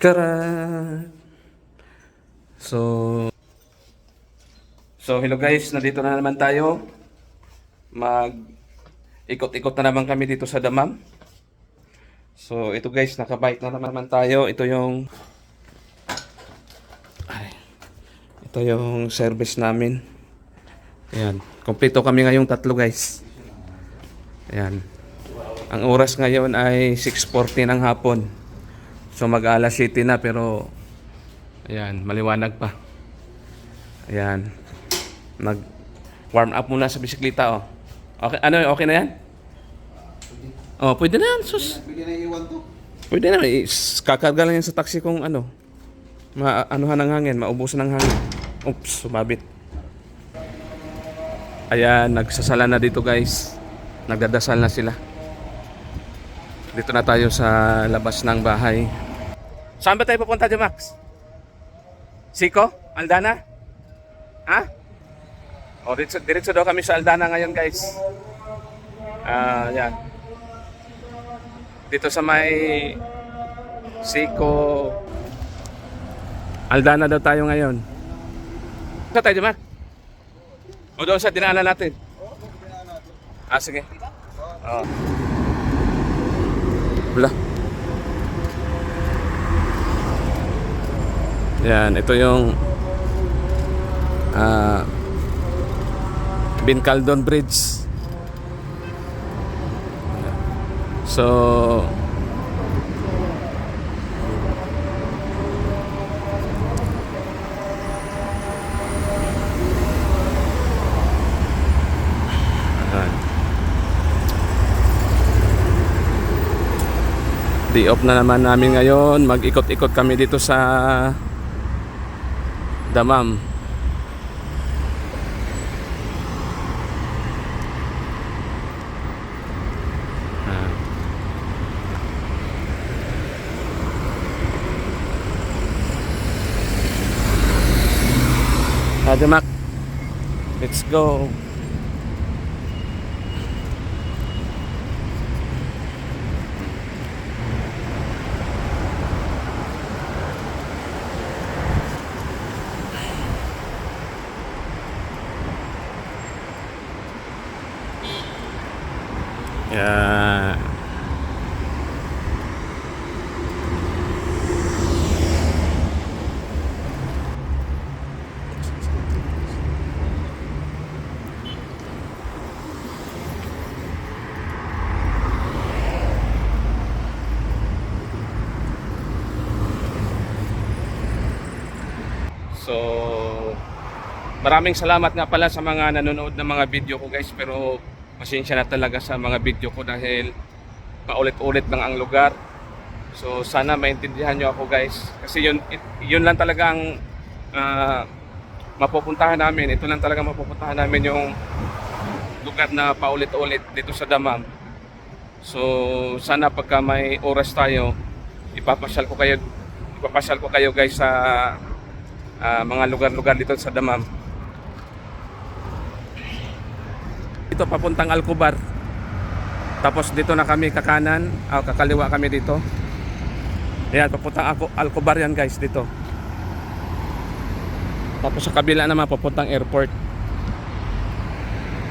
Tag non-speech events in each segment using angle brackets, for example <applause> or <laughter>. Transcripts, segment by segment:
Tara! So, so hello guys, nandito na naman tayo. Mag ikot-ikot na naman kami dito sa Damam. So, ito guys, nakabike na naman tayo. Ito yung ay, ito yung service namin. Ayan, kompleto kami ngayong tatlo guys. Ayan. Ang oras ngayon ay 6.40 ng hapon. So mag-alas 7 na pero ayan, maliwanag pa. Ayan. Nag warm up muna sa bisikleta oh. Okay, ano, okay na yan? Oh, pwede na yan, sus. Bigyan na iwan to. Pwede na, is- kakarga lang yan sa taxi kung ano. Ma anuhan ng hangin, maubusan ng hangin. Oops, sumabit. Ayan, nagsasala na dito guys. Nagdadasal na sila. Dito na tayo sa labas ng bahay. Saan ba tayo pupunta, Max? Siko? Aldana? Ha? O, diretso, diretso daw kami sa Aldana ngayon, guys. Ah, yan. Dito sa may Siko Aldana daw tayo ngayon. Saan tayo, Max? O doon sa dinaanan natin? Ah, sige. Oh. Wala. Yan, ito yung ah Bincaldon Bridge. So. Day off na naman namin ngayon. Mag-ikot-ikot kami dito sa Damam. Ah. Ate Mac, let's go. Yan. So, maraming salamat nga pala sa mga nanonood ng mga video ko guys pero pasensya na talaga sa mga video ko dahil paulit-ulit lang ang lugar. So sana maintindihan nyo ako guys kasi yun, it- yun lang talaga ang ah, mapupuntahan namin. Ito lang talaga mapupuntahan namin yung lugar na paulit-ulit dito sa Damam. So sana pagka may oras tayo ipapasyal ko kayo ipapasyal ko kayo guys sa ah, mga lugar-lugar dito sa Damam. Ito papuntang Alcobar. Tapos dito na kami kakanan, o kakaliwa kami dito. Ayan, papuntang Alcobar yan guys dito. Tapos sa kabila naman papuntang airport.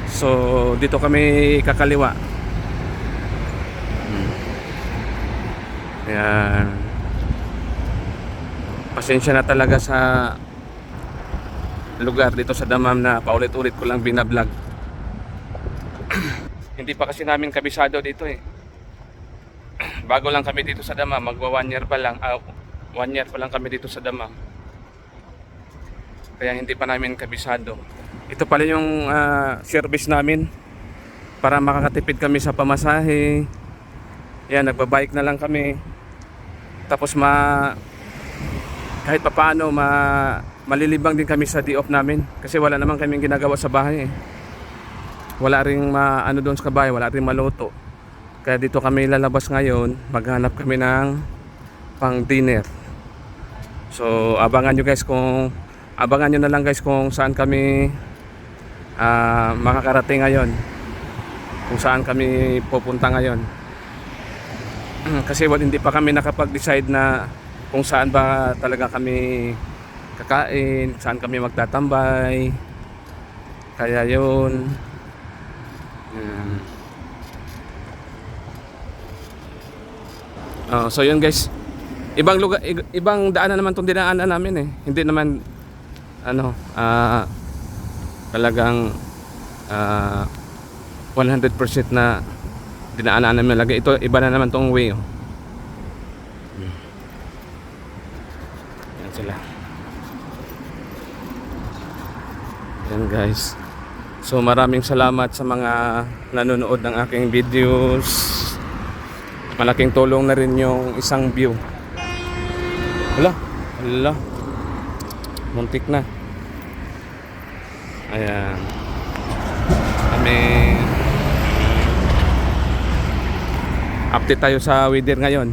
So dito kami kakaliwa. Hmm. Ayan. Pasensya na talaga sa lugar dito sa Damam na paulit-ulit ko lang binablog. Hindi pa kasi namin kabisado dito eh. <clears throat> Bago lang kami dito sa Damam, magwa one year pa lang, ah, one year pa lang kami dito sa Damam. Kaya hindi pa namin kabisado. Ito pala yung ah, service namin para makakatipid kami sa pamasahe. Yan, nagbabike na lang kami. Tapos ma kahit papaano ma malilibang din kami sa day off namin kasi wala naman kaming ginagawa sa bahay eh. Wala ring ma ano doon sa bahay, wala ring maluto. Kaya dito kami lalabas ngayon, maghanap kami ng pang dinner. So abangan nyo guys kung abangan nyo na lang guys kung saan kami ah, makakarating ngayon. Kung saan kami pupunta ngayon. Kasi wal- hindi pa kami nakapag-decide na kung saan ba talaga kami kakain, saan kami magtatambay. Kaya yun. Yan. Oh, so yun guys. Ibang lugar, ibang daanan naman tong dinaanan namin eh. Hindi naman ano, ah talagang ah 100% na dinaanan namin lagi. Ito iba na naman tong way. Oh. Yan sila. Yan guys. So maraming salamat sa mga nanonood ng aking videos. Malaking tulong na rin yung isang view. Hala, hala. Muntik na. Ayan. Kami update tayo sa weather ngayon.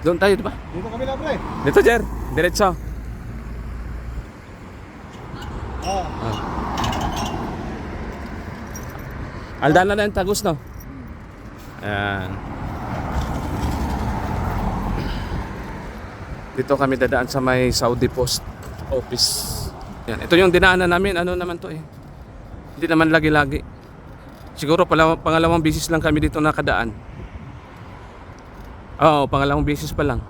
Doon tayo, di ba? Dito kami na, pre. Dito, Jer. Diretso. Ah, Aldana na yung tagus, no? Ayan. Dito kami dadaan sa may Saudi Post Office. Yan. Ito yung dinaanan namin. Ano naman to eh. Hindi naman lagi-lagi. Siguro pala, pangalawang bisis lang kami dito nakadaan. Oo, pangalawang bisis pa lang.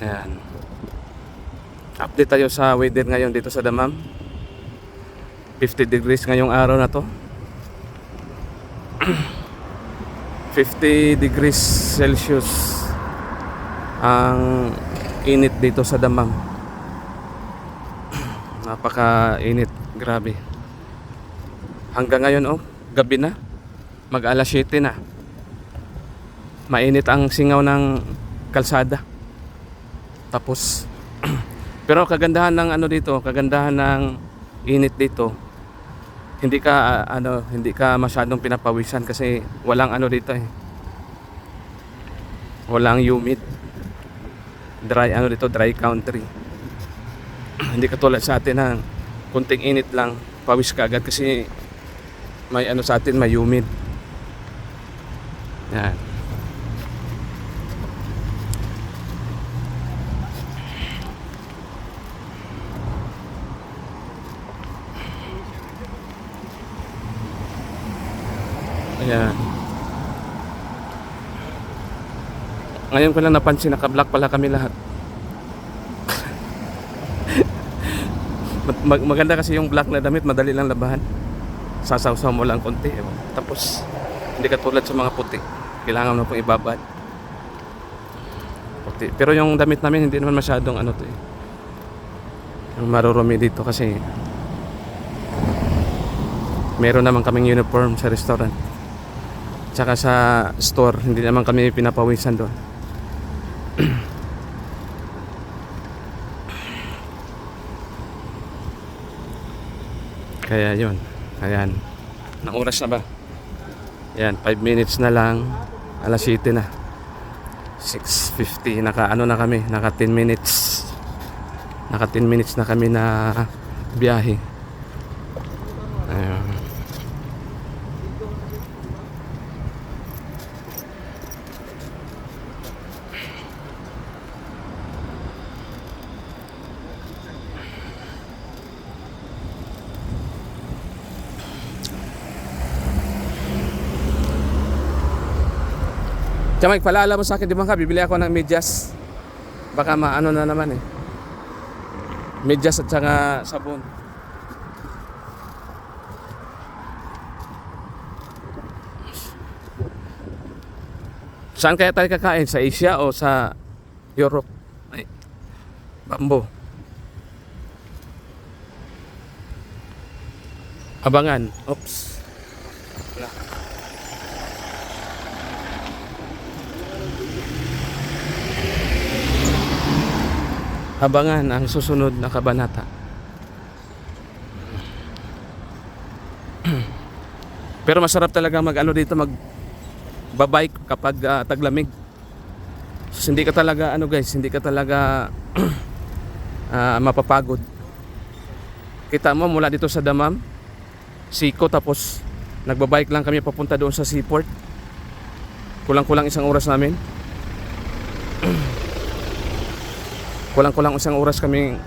Ayan. Update tayo sa weather ngayon dito sa Damam. 50 degrees ngayong araw na to. <clears throat> 50 degrees Celsius ang init dito sa Damam. <clears throat> Napaka-init, grabe. Hanggang ngayon oh, gabi na. Mag alas 7 na. Mainit ang singaw ng kalsada. Tapos <clears throat> pero kagandahan ng ano dito, kagandahan ng init dito. Hindi ka ah, ano, hindi ka masyadong pinapawisan kasi walang ano dito eh. Walang humid. Dry ano dito, dry country. <clears throat> hindi katulad sa atin na kunting init lang, pawis ka agad kasi may ano sa atin, may humid. Yan. Ayan. Ngayon ko lang napansin, naka-black pala kami lahat. Mag- <laughs> mag- maganda kasi yung black na damit, madali lang labahan. Sasawsaw mo lang konti. ewan. Tapos, hindi katulad sa mga puti. Kailangan mo pong ibabad. Puti. Pero yung damit namin, hindi naman masyadong ano to eh. Yung marurumi dito kasi meron naman kaming uniform sa restaurant. Tsaka sa store, hindi naman kami pinapawisan doon. Kaya yun. Ayan. Nang oras na ba? Ayan, 5 minutes na lang. Alas 7 na. 6.50. Naka ano na kami. Naka 10 minutes. Naka 10 minutes na kami na biyahe. Tiyan Mike, palaala mo sa akin, di ba ka, bibili ako ng medyas. Baka maano na naman eh. Medyas at saka sabon. Saan kaya tayo kakain? Sa Asia o sa Europe? Ay, bambo. Abangan. Oops. Wala. Abangan ang susunod na kabanata. <clears throat> Pero masarap talaga mag ano dito mag babike kapag ah, taglamig. So, hindi ka talaga ano guys, hindi ka talaga <clears throat> ah, mapapagod. Kita mo mula dito sa Damam Siko tapos nagbabike lang kami papunta doon sa seaport. Kulang-kulang isang oras namin. <clears throat> Kulang-kulang isang oras kami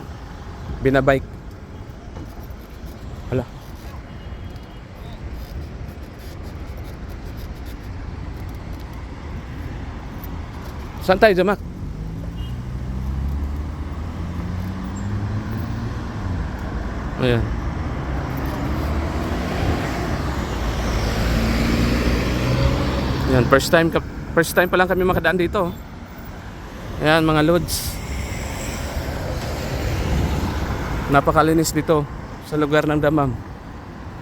binabike. Hala. Saan tayo, Jamak? Ayan. Ayan, first time first time pa lang kami makadaan dito. Ayan, mga loads. Napakalinis dito sa lugar ng Damam.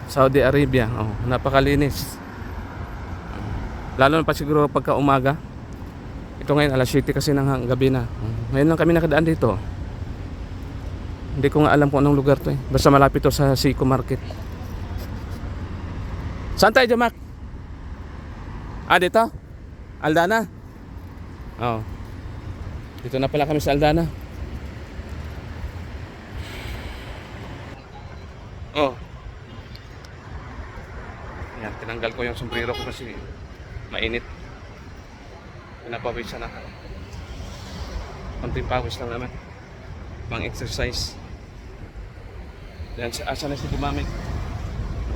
Saudi Arabia. Oh, napakalinis. Lalo na pa siguro pagka umaga. Ito ngayon alas 7 kasi ng gabi na. Oh, Ngayon lang kami nakadaan dito. Hindi ko nga alam kung anong lugar to eh. Basta malapit to sa Seco Market. Saan tayo, Jamak? Ah, dito? Aldana? Oo. Dito na pala kami sa Aldana. Oh. Yan, tinanggal ko yung sombrero ko kasi mainit. Pinapawisan na. Konting pawis lang naman. Pang exercise. Yan, sa asa na si Dumamig.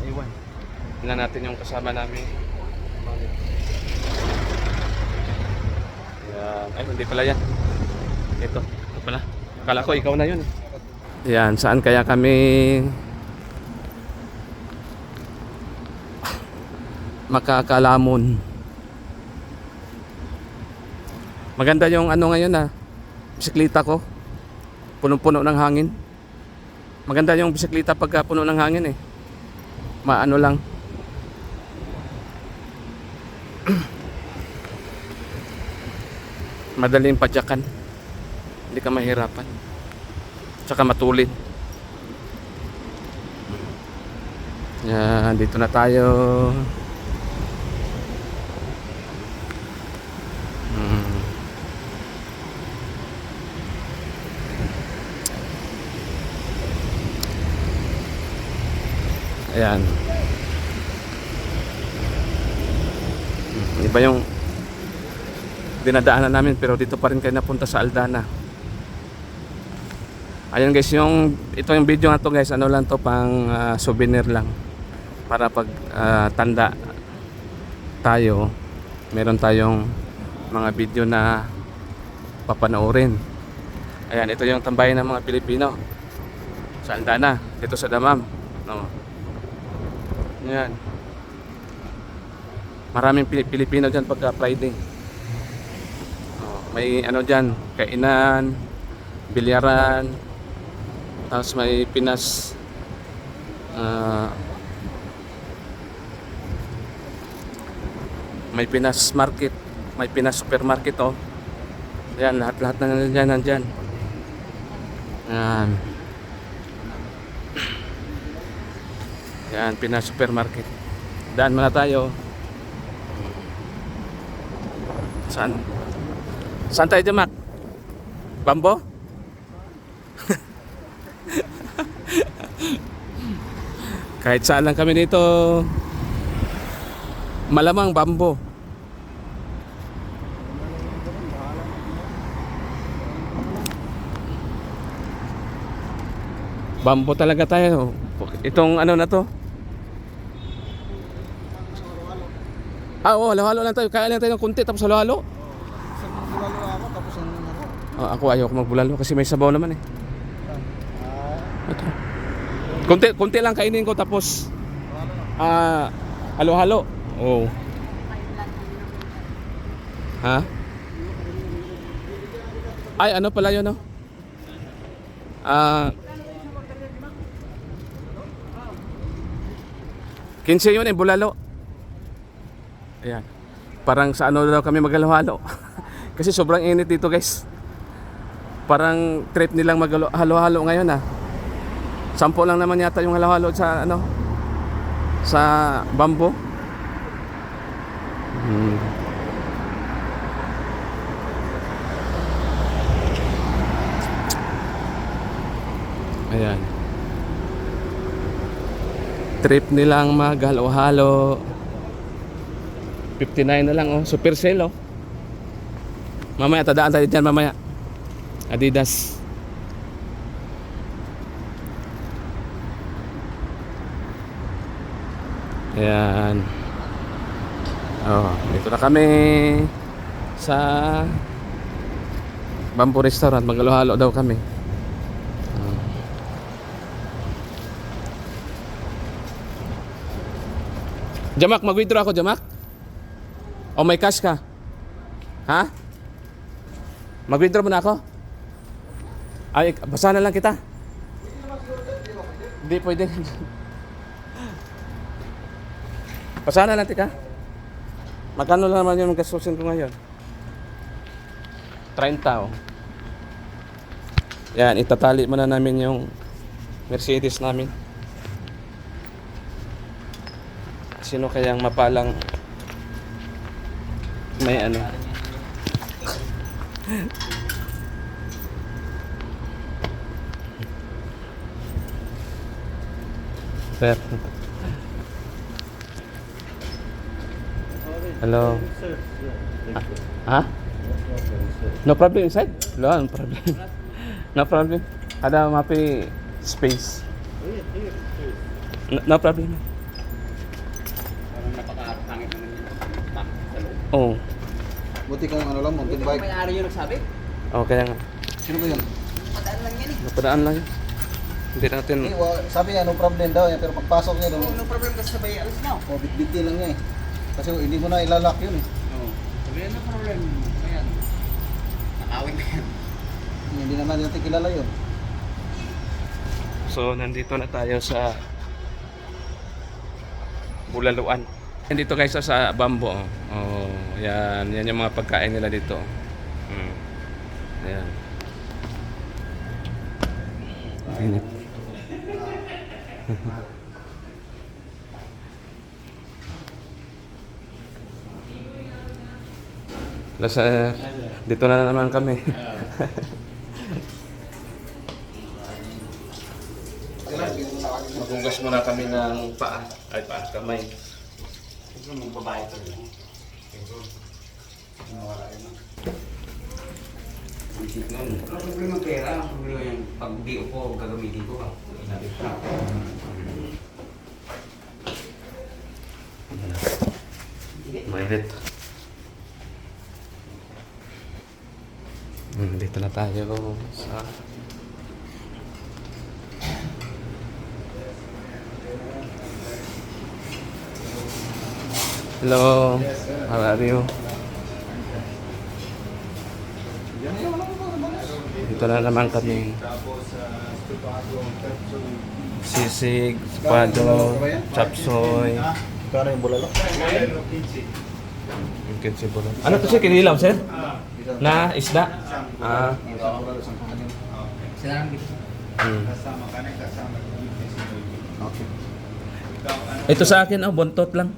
Iwan. Tingnan natin yung kasama namin. Yan. Ay, hindi pala yan. Ito. Ito pala. Akala ko ikaw na yun. Yan, saan kaya kami makakalamon. Maganda yung ano ngayon ah, bisikleta ko. Punong-puno ng hangin. Maganda yung bisikleta pagka puno ng hangin eh. Maano lang. <clears throat> Madaling padyakan. Hindi ka mahirapan. Tsaka matulin. Yan, dito na tayo. Ayan. Iba yung dinadaanan namin pero dito pa rin kayo napunta sa Aldana. Ayun guys, yung ito yung video na to guys, ano lang to pang ah, souvenir lang para pag ah, tanda tayo, meron tayong mga video na papanoorin. Ayan, ito yung tambayan ng mga Pilipino sa Aldana, dito sa Damam. No. Ayan. Maraming Pili- Pilipino dyan pagka Friday. Oh, may ano dyan, kainan, bilyaran, tapos may Pinas ah, may Pinas market, may Pinas supermarket oh. Yan, lahat-lahat na nandiyan, nandyan. Yan. Yan, Pinas supermarket. Daan muna tayo. Saan? Saan tayo Mac? Bambo? <laughs> Kahit saan lang kami dito, malamang bambo. Bambo talaga tayo. Itong ano na to? Ah, oo, halo-halo lang tayo. Kaya lang tayo ng kunti tapos halo-halo. Isang bulalo ako, tapos ang ano. Ah, ako ayoko magbulalo kasi may sabaw naman eh. Ito. Kunti, kunti lang kainin ko tapos ah halo-halo. Oh. Ha? Ay, ano pala yun, no? Ah... 15 yun eh, bulalo. Ayan. Parang sa ano daw kami maghalo-halo. <laughs> Kasi sobrang init dito guys. Parang trip nilang maghalo-halo ngayon ah. Sampo lang naman yata yung halo-halo sa ano sa bambo. Hmm. Ayan. trip nilang maghalo-halo. 59 na lang oh. Super sale oh. Mamaya tadaan tayo dyan mamaya. Adidas. Ayan. Oh, dito na kami sa Bamboo Restaurant. Maghalo-halo daw kami. Jamak, mag-withdraw ako, Jamak? O may cash ka? Ha? Mag-withdraw mo na ako? Ay, basa na lang kita. Hindi pwede. Basa na lang tika. Magkano lang naman yung gastusin ko ngayon? 30 oh. Yan, itatali muna namin yung Mercedes namin. Sino kayang mapalang may ano? Sir. Hello. Ha? No problem inside? Wala, no problem. no problem. Ada mapi space. No, no problem. Oh. Buti kung ano lang, mountain bike. kung may-ari yung nagsabi. Oh, kaya nga. Sino ba yun? Padaan lang yan eh. Napadaan lang yun. Hindi natin... Eh, wa- sabi niya, no problem daw yan. Pero pagpasok niya No, doon, no problem kasi sabay alis na. oh, bit-biti lang niya eh. Kasi hindi mo na ilalak yun eh. Oo. Sabi no problem. Ayan. Nakawin na yan. Hindi naman natin kilala yun. So, nandito na tayo sa Bulaluan. Nandito guys sa Bambo. Oh. oh, yan. Yan yung mga pagkain nila dito. Mm. Ayan. Init. Lasa, <laughs> dito na naman kami. Magugas muna kami ng paa. Ay, paa, kamay. Ito mong babae to yun. Isip nun. Ano problema pera? Ang problema yung pag di upo, gagamitin ko ka. Inabit ka. Mainit. Hmm, dito na tayo sa... Hello. How are you? Dito na naman kami. Sisig, spado, chapsoy. Kano yung bulalo? Kinsi po lang. Ano to siya? Kinilaw, sir? Na isda? Ah. Hmm. Ito sa akin, oh, buntot lang.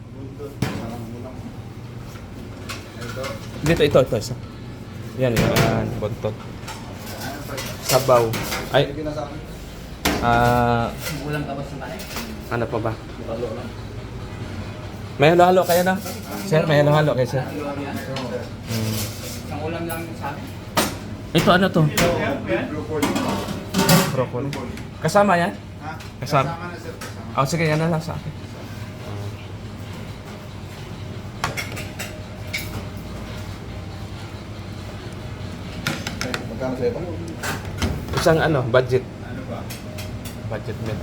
Dito, ito, ito, isa. Yan, yan, buntot. Sabaw. Ay, na sa ah, Ulam tapos ng kanay. ano pa ba? May halo-halo kayo na? Sir, may halo-halo kayo, sir? Hmm. Isang ulam lang sa akin. Ito, ano to? Broccoli. Kasama yan? Kasama. Oh, sige, yan na lang sa akin. Pa? Isang ano, budget. Budget meal.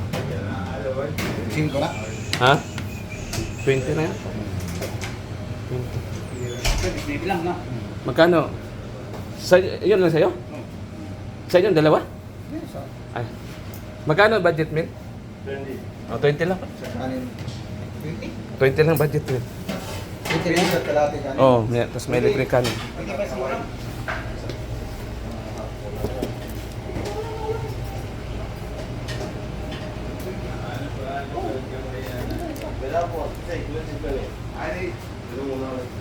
5 na? Ha? 20 na yan? 20. Pwede, maybe lang na. Magkano? Sa, yun lang sa'yo? Sa inyo, dalawa? Ay. Magkano budget meal? 20. Oh, 20 lang. Sa kanin. 20? 20 lang budget meal. 20 na sa kalate kanin. Oh, may, tapos may libre kanin.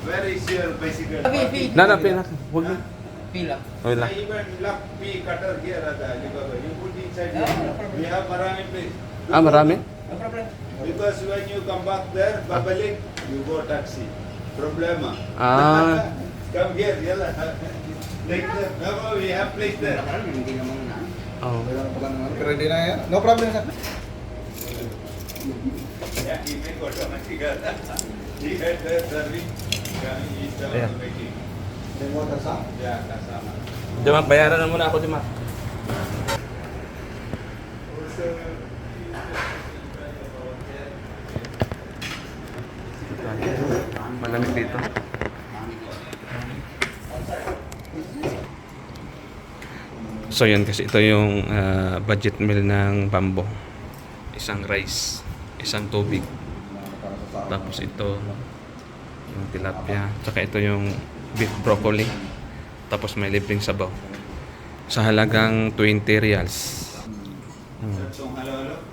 Where is your bicycle? Abi, Na, na, pina. Huwag na. Pila. Huwag lang. I even left P cutter here at the Alibaba. You put inside here. problem. We have Marami place. Ah, marami? No problem. Because when you come back there, babalik, you go taxi. Problema. Ah. come here, yalla. Like that. No, we have place there. Oh. Wala na yan. No problem sir. Yeah, he make automatic. <laughs> he had the service. Kasama. Dimak, bayaran na muna ako, Dimak. Malamig dito. So yan kasi ito yung ah, budget meal ng Bambo. Isang rice, isang tubig, tapos ito yung tilapia, tsaka ito yung beef broccoli. Tapos may libreng sabaw. Sa halagang 20 reals. Hmm.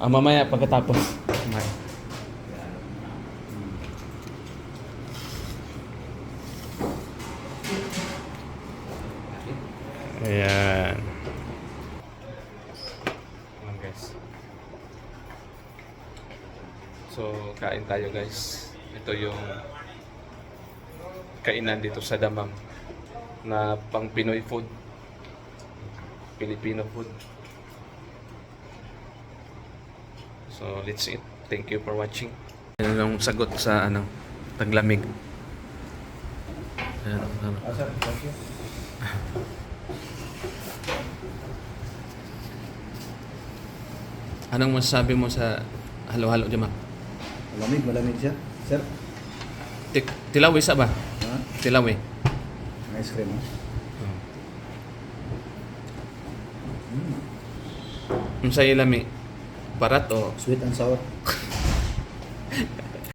Ah, mamaya pagkatapos. Kainan dito sa Damam na pang Pinoy food. Filipino food. So, let's eat. Thank you for watching. Yan yung sagot sa ano, taglamig. Ayan, ano. You. Anong masasabi mo sa halo-halo Jamak? Malamig, malamig siya. Sir. Tik tilawi sa ba? Ha? Tilawi. Ang ice cream. ha? Ang sa ilami, barat o Sweet and sour.